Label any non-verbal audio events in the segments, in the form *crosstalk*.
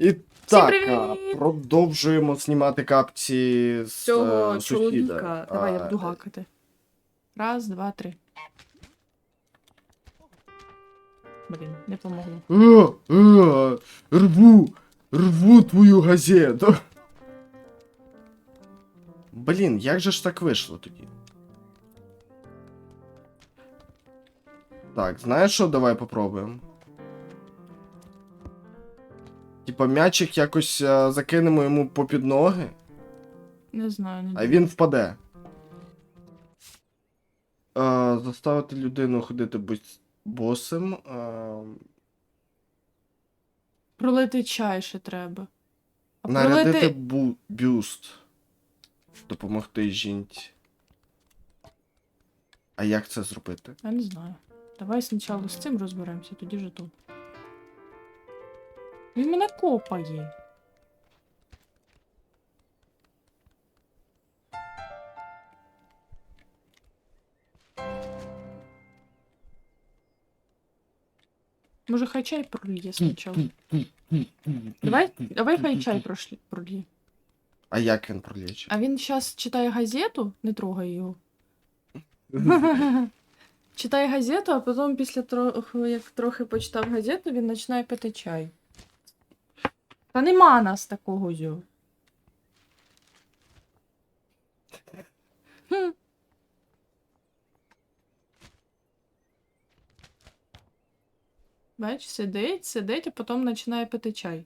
І так, а, продовжуємо знімати капці з Цього е, сусіда. чоловіка. Давай, я буду гакати. Раз, два, три. Блін, не помогло. Е, е, рву, рву твою газету. Блін, як же ж так вийшло тоді? Так, знаєш що, давай попробуємо. Типа м'ячик якось е, закинемо йому попід ноги, Не знаю, не а він впаде. Е, заставити людину ходити бос- босим. Е, Пролити чай ще треба. А Нарядити пролити. бу- бюст. Допомогти жінці. А як це зробити? Я не знаю. Давай спочатку з цим розберемося, тоді вже тут. Він мене копає. Може, хай чай прольє спочатку. Давай, давай хай чай прольє. А як він пролічить? А він зараз читає газету, не трогай його. *laughs* Читає газету, а потім після трохи, як трохи почитав газету, він починає пити чай. Та нема нас такого зю. Хм. Бач, сидить, сидить, а потім починає пити чай.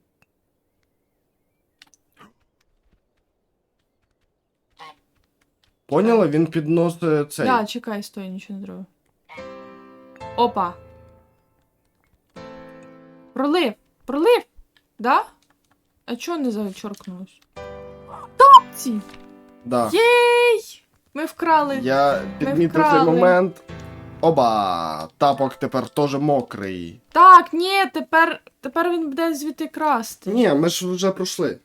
Поняла? Він підносить цей. Да, чекай, стой, нічого не треба. Опа. Пролив. Пролив. Да? А чого не зачоркнулось? Тапці! Да. Єй! Ми вкрали. Я підмітив цей вкрали. момент. Оба! Тапок тепер теж мокрий. Так, ні, тепер, тепер він буде звідти красти. Ні, ми ж вже пройшли.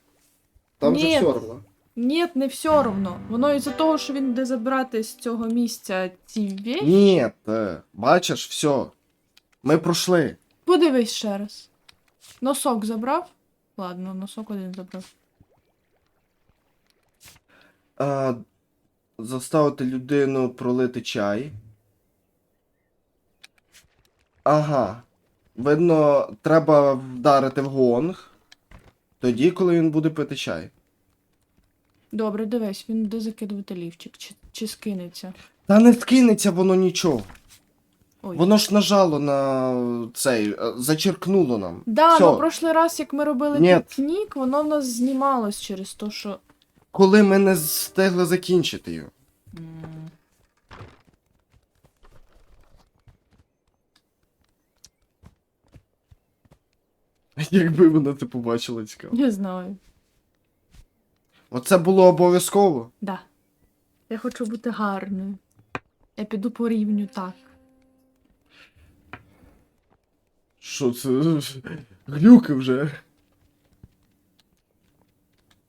Там же Ні. все одно. Ні, не все равно. Воно із-за того, що він буде забирати з цього місця ці вещі. Ні, е, бачиш, все. Ми пройшли. Подивись ще раз. Носок забрав? Ладно, носок один забрав. А, заставити людину пролити чай. Ага. Видно, треба вдарити в гонг. Тоді, коли він буде пити чай. Добре, дивись, він буде закидувати лівчик, чи, чи скинеться. Та не скинеться воно нічого. Ой. Воно ж нажало на цей, е, зачеркнуло нам. Да, Всьо. ну прошлий раз, як ми робили Ні. пікнік, воно в нас знімалось через те, що. Коли ми не встигли закінчити його. Якби вона це побачила, цікаво. Не знаю. Оце було обов'язково. Да. Я хочу бути гарною. Я піду по рівню так. Що це? Глюки вже.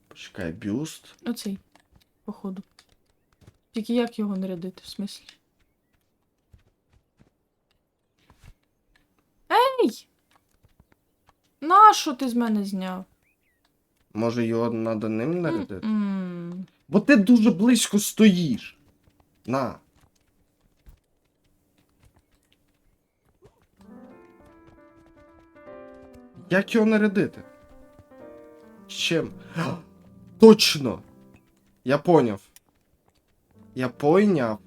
Почекай, бюст. Оцей, походу. Тільки як його нарядити, в смислі? Ей! Нащо ти з мене зняв? Може його надо ним нарядити? М-м. Бо ти дуже близько стоїш. На. Як його нарядити? Чим? Точно! Я поняв. Я пойняв.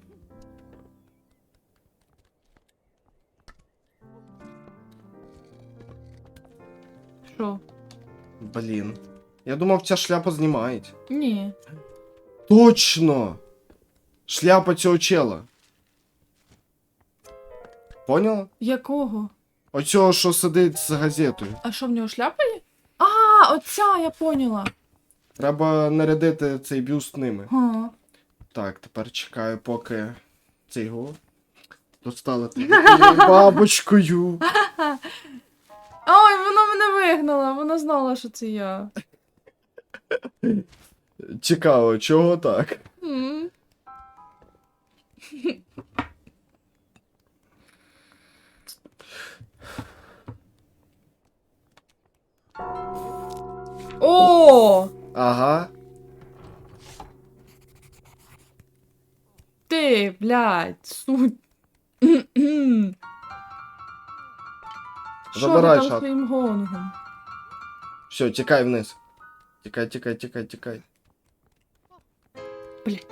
Що? Блін. Я думав, ця шляпа знімають. Ні. Точно! Шляпа цього чела. Поняла? Якого? Оцього, що сидить з газетою. А що в нього шляпа є? А, оця, я поняла. Треба нарядити цей бюст ними. Га. Так, тепер чекаю, поки цей го достала *laughs* бабочкою. Ой, вона мене вигнала, вона знала, що це я. Цікаво, чого так? М. О! Ага. Ти, блядь, суть. Що Забирай там своїм гонгом? Все, тікай вниз. Тікай, тікай, тікай, тікай. Блядь.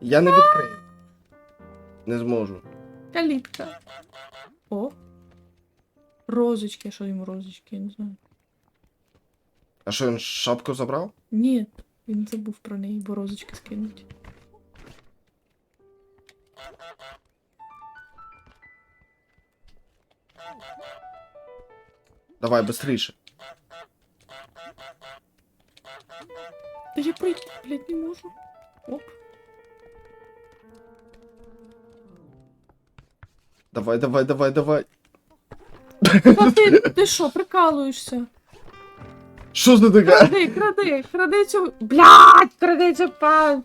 Я не відкрию. Не зможу. Калітка. О. Розочки, що йому розочки, я не знаю. А що він шапку забрав? Ні, він забув про неї, бо розочки скинуть. Давай, быстріше. Та я пройти, блядь, не можу. Оп. Давай, давай, давай, давай. Та ти, ти що, прикалуєшся? Що це таке? Кради, кради, кради цю. Блядь, кради цю пан.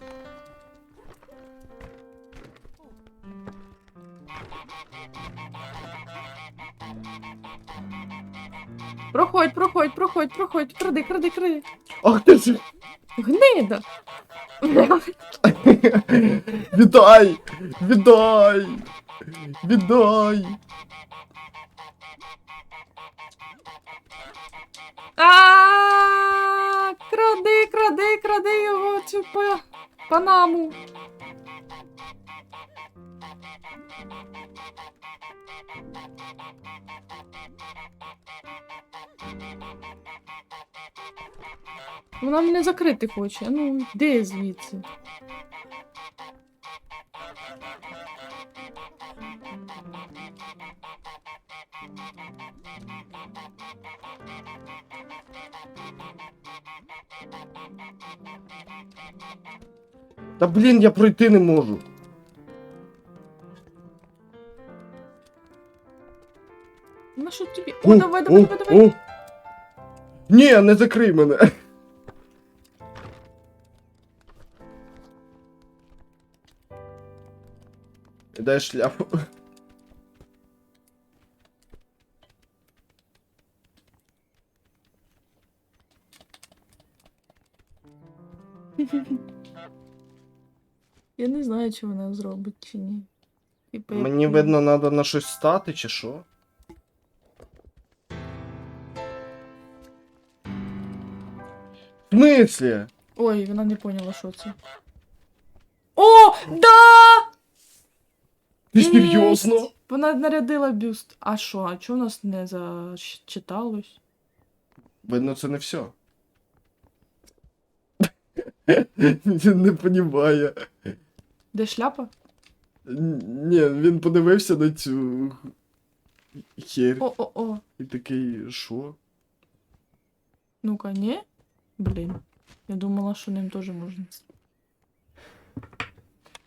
Проходь, проходь, проходь, проходь, кради, кради, кради. Ах ти ж. Гнида. Віддай! Віддай! Віддай! А, кради, кради, його цю панаму. Вона мене закрити хоче. Ну, де звідси? Та блін, я пройти не можу. На що тобі? О, давай, давай, давай, давай. о. Ні, не закрий мене. *laughs* Дай шляпу. Я не знаю, чи вона зробить чи ні. Типа, як Мені ні. видно, треба на щось стати, чи що? В смислі? Ой, вона не поняла, що це. О, да! Ти Єсть! серйозно? Вона нарядила бюст. А що, а чого у нас не зачиталось? Видно, це не все. *laughs* Він не понімає. Де шляпа? Ні, він подивився на цю хер О-о-о. і такий, що? Ну-ка, ні? Блін. Я думала, що ним теж можна.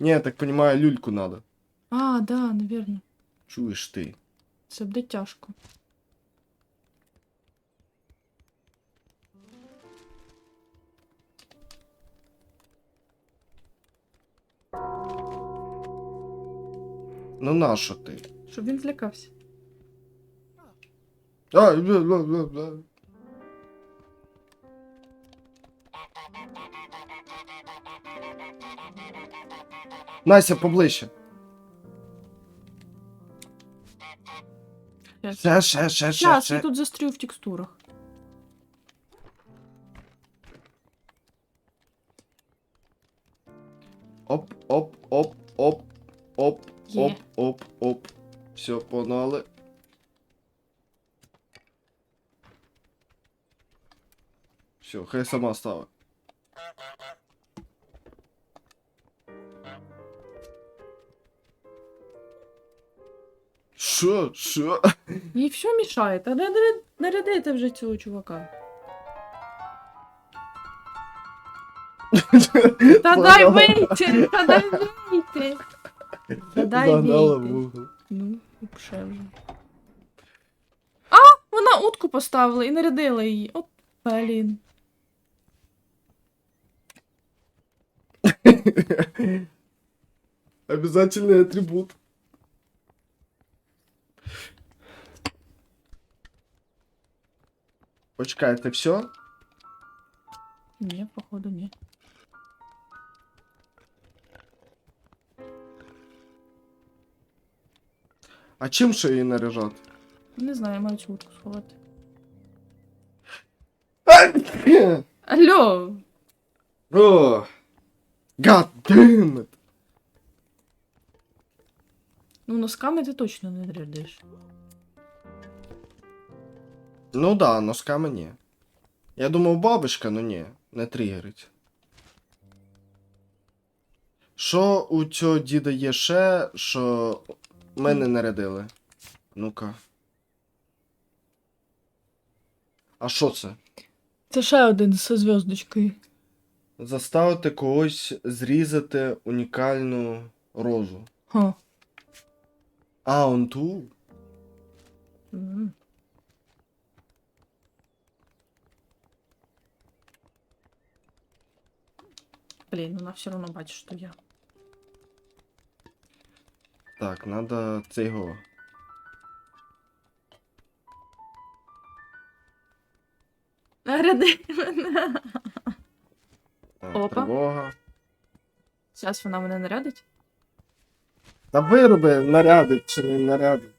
Ні, я так понімаю, люльку надо. А, да, навірно. Чуєш ти? Це буде тяжко. Ну нащо ти? Щоб він злякався. А, бля, бля, бля, бля. Настя, поближче. Ще, ще, ще, ще, Зараз, я ще. тут застрю в текстурах. Є. оп, оп, оп. Все, погнали. Все, хай сама стала. Що? Що? Їй все мішає. Та не наряд- нарядити вже цього чувака. *laughs* Та дай Поняла. вийти! Та дай вийти! Та дай Загнала в вийти. угол. Ну, вообще вже. А! Вона утку поставила і нарядила її. От, блін. *laughs* Обязательный атрибут. Почекай, це все? Ні, походу, ні. А чим ще її наряжати? Не знаю, я маю цю утку сховати. Алло! О! God damn it! Ну, носками ти точно не рядиш. Ну да, носками ні. Я думав, бабушка, ну ні, не тригерить. Що у цього діда є ще, що ми не нарядили? Ну-ка. А що це? Це ще один зі зв'язочкою. Заставити когось зрізати унікальну розу. Ха. А, он ту? М. Блін, вона все одно бачить, що я. Так, надо цього. Наряди мене. А, Опа. Тривога. Зараз вона мене нарядить. Та вироби нарядить чи не нарядить.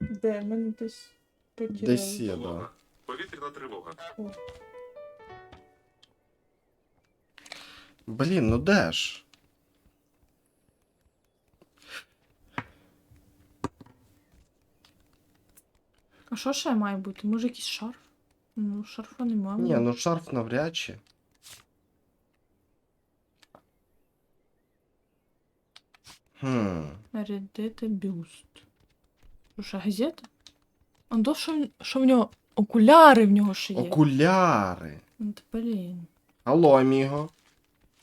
Де? Мене десь потеряли. Десь є, да. Повітряна тривога. Блін, ну де ж? А що ще має бути? Може якийсь шарф? Ну, шарфа немає. Ні, ну шарф навряд чи. Хм. Нарядити бюст. Що ще газета? А то, що, що в нього окуляри в нього ще є. Окуляри. Ну, та блін. Алло, аміго.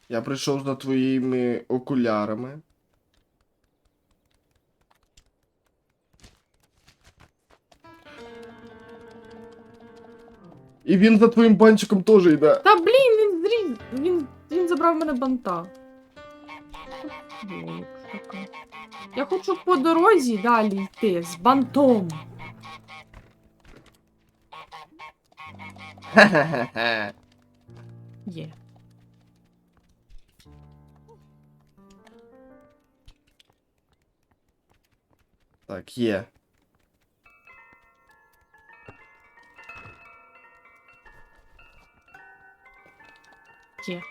Я прийшов за твоїми окулярами. І він за твоїм банчиком теж йде. Та блін, він зріз. Він, він забрав мене банта. Я хочу по дорозі далі йти з бантом. Хе-хе-хе. Є. Так, є. Є.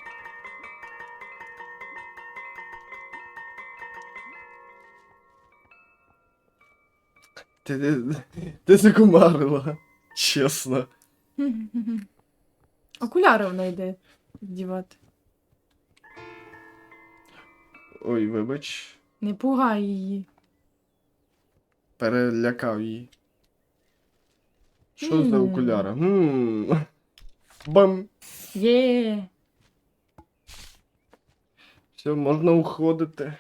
Ти, ти, ти закумарила. Чесно. Окуляри вона йде вдівати. Ой, вибач. Не пугай її. Перелякав її. Що за окуляри? Гм. Бам. Є. Все, можна уходити.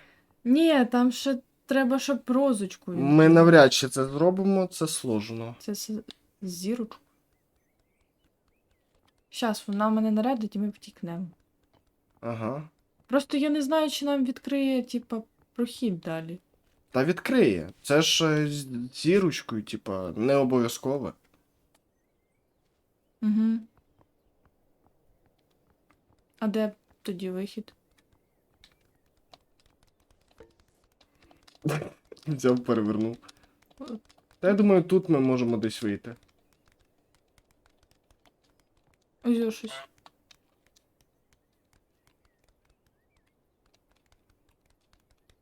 Ні, там ще треба, щоб розочку. Ми навряд чи це зробимо, це сложно. Це з зірочку. Щас, вона мене нарядить і ми втікнемо. Ага. Просто я не знаю, чи нам відкриє, типа, прохід далі. Та відкриє. Це ж е, з зірочкою, типа, не обов'язково. Угу. А де тоді вихід? *laughs* Взяв, перевернув. Та я думаю, тут ми можемо десь вийти. Ось.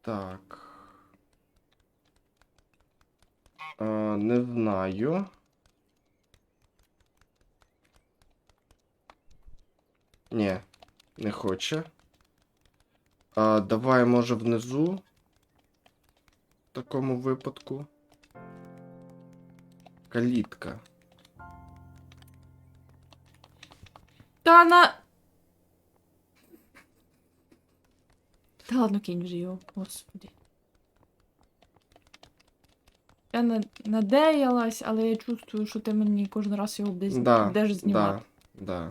Так. А, не знаю. Ні, не хоче. А, давай, може, внизу. В такому випадку. Калітка. Та на. Та ладно, кинь вже його, господи. Я на... надеялась, але я чувствую, що ти мені кожен раз його десь Да, будеш знімати. Да, да.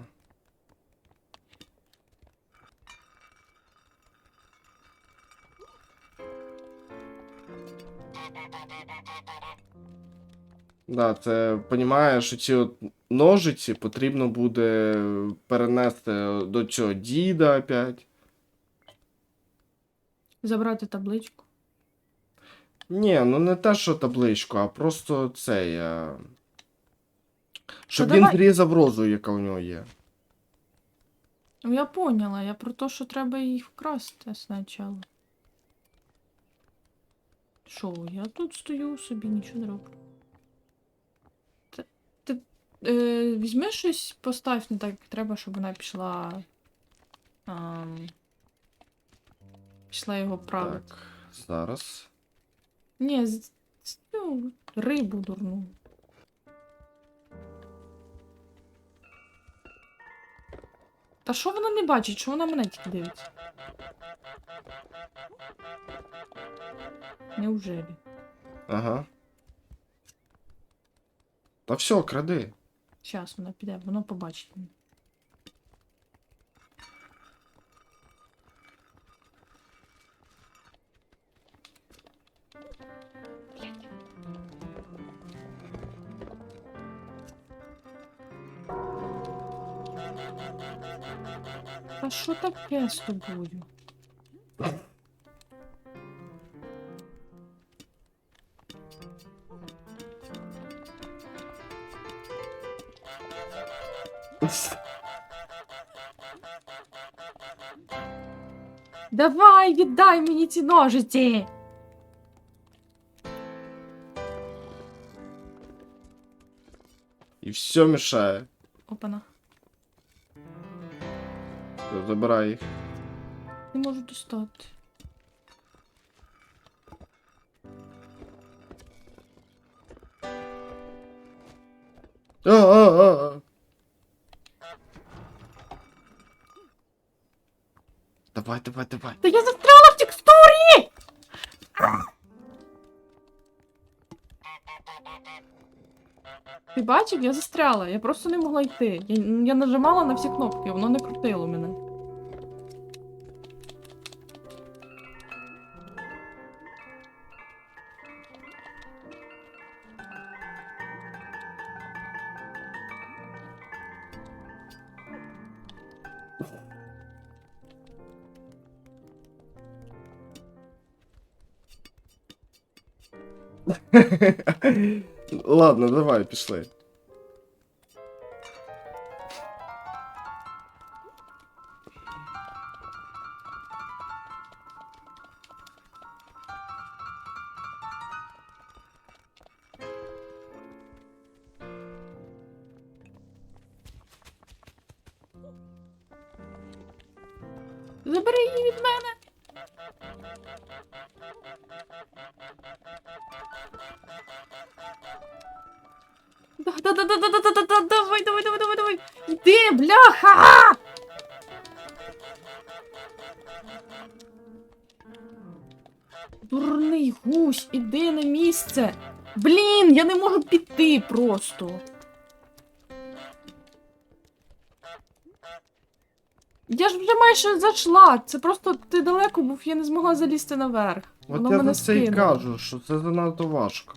Да, це понімаєш, ці от ножиці потрібно буде перенести до цього діда опять. Забрати табличку. Ні, ну не те, що табличку, а просто цей. е, Щоб Та він давай- зрізав розу, яка у нього є. Ну, я поняла, я про те, що треба їх вкрасти спочатку. Що, я тут стою собі, нічого не роблю. Е, візьми щось, постав не так, як треба, щоб вона пішла. ам, пішла його правити. Так, зараз. Ні, з, з- ну, рибу дурну. Та що вона не бачить, що вона мене тільки дивиться? Неужели? Ага. Та все, кради. Щас вона піде, воно побачить мене. Та що таке з тобою? Давай, віддай мені ці ножиці! І все мішає. Опана, Все, Забирай їх. не можу достати. А, а, а, а. Давай, давай, давай. Та я застряла в текстурі! Ти бачив, я застряла, я просто не могла йти. Я, я нажимала на всі кнопки, воно не крутило мене. Ладно, давай, пішли. Забери її від мене! Да, да, да, да, да, да, да, да, да, давай, давай, давай, давай, давай. Іди, бляха! Дурний гусь, іди на місце. Блін, я не можу піти просто. Майже зайшла. Це просто ти далеко був, я не змогла залізти наверх. От Воно я мене за це і скинуло. кажу, що це занадто важко.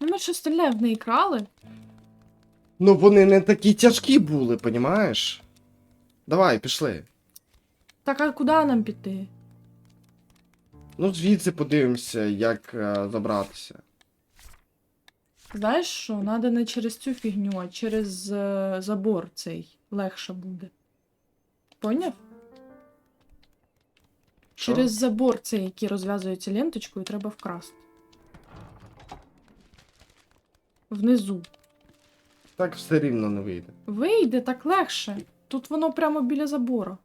Ну, ми що стріляє в неї крали? Ну вони не такі тяжкі були, понімаєш? Давай, пішли. Так, а куди нам піти? Ну, звідси подивимося, як е, забратися. Знаєш що, треба не через цю фігню, а через е, забор цей легше буде. Поняв? Що? Через забор цей, який розв'язується ленточкою, треба вкрасти. Внизу. Так все рівно не вийде. Вийде так легше. Тут воно прямо біля забора.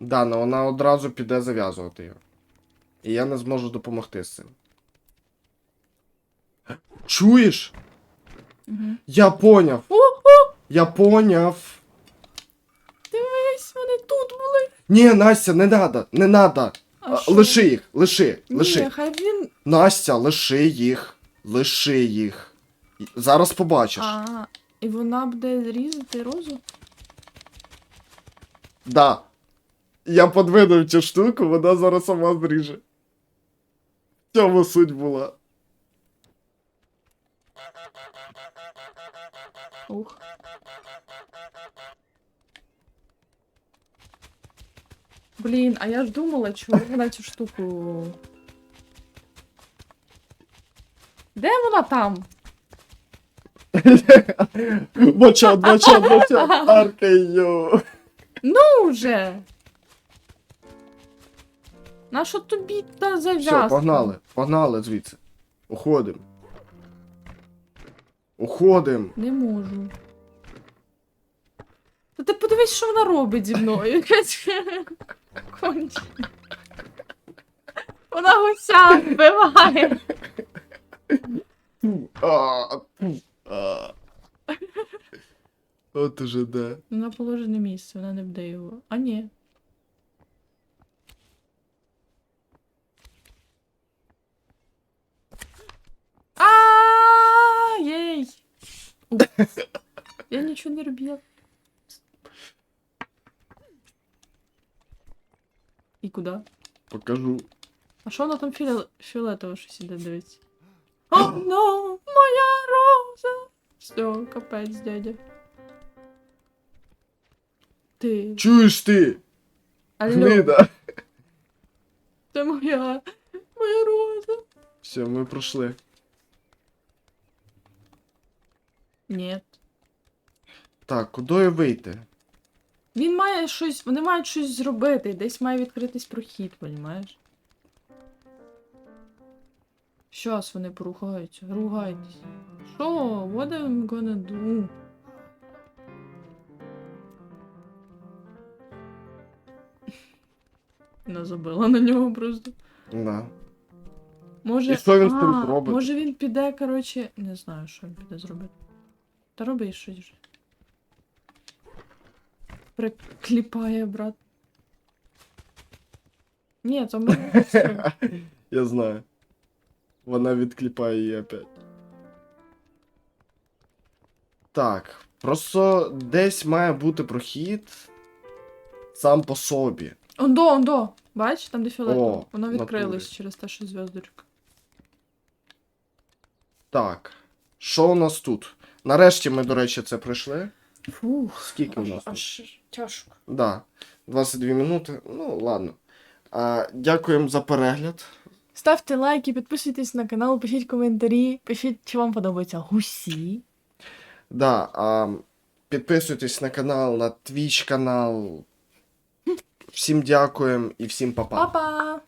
Да, но вона одразу піде зав'язувати його. І я не зможу допомогти з цим. Чуєш? Угу. Я поняв. О, о! Я поняв. Вони тут були. Ні, Настя, не надо, не надо. А А, що? лиши їх, лиши, лиши. Ні, хай він. Настя, лиши їх. Лиши їх. Зараз побачиш. А, і вона буде різати розу? Да. Я подвинув цю штуку, вона зараз сама зріже. В цьому суть була. Ух. Блін, а я ж думала, чому вона цю штуку. Де вона там? Бочат, бочат, бочат, аркаю. Ну вже. Нащо тобі та зав'язка? Все, погнали, погнали звідси. Уходим. Уходим. Не можу. Та ти подивись, що вона робить зі мною. *laughs* Кончена. Вона гуся вбиває. От уже да. Вона положене місце, вона не вде його. А ні. А! Ух. Я нічого не робила. І куди? Покажу. А що вона там фіоле... фіолетово щось іде дивиться? О, ну, моя роза! Все, капець, дядя. Ти. Чуєш ти? Алло, Гнида. це моя. Моя роза. Все, ми пройшли. Ні. Так, куди вийти? Він має щось. Вони мають щось зробити. Десь має відкритись прохід, понімаєш? Щас вони поругаються. Ругайтесь. Що? What am I gonna do? Не забила на нього просто. Да. Може, І що він з а, зробить? Може він піде, коротше, не знаю, що він піде зробити. Та роби щось вже. Прикліпає, брат. Ні, це може. *laughs* Я знаю. Вона відкліпає її опять. Так, просто десь має бути прохід сам по собі. Ондо, ондо! Бач, там де фіолетово. Воно відкрилось через те, що зв'язочка. Так. Що у нас тут? Нарешті ми, до речі, це пройшли. Фух. Скільки у нас тут? Тяжко. Да. 22 минути. Ну, ладно. А, дякуємо за перегляд. Ставте лайки, підписуйтесь на канал, пишіть коментарі, пишіть, чи вам подобаються гусі. Да, а, підписуйтесь на канал, на твіч канал. *laughs* Всім дякуємо і всім па-па. Па-па!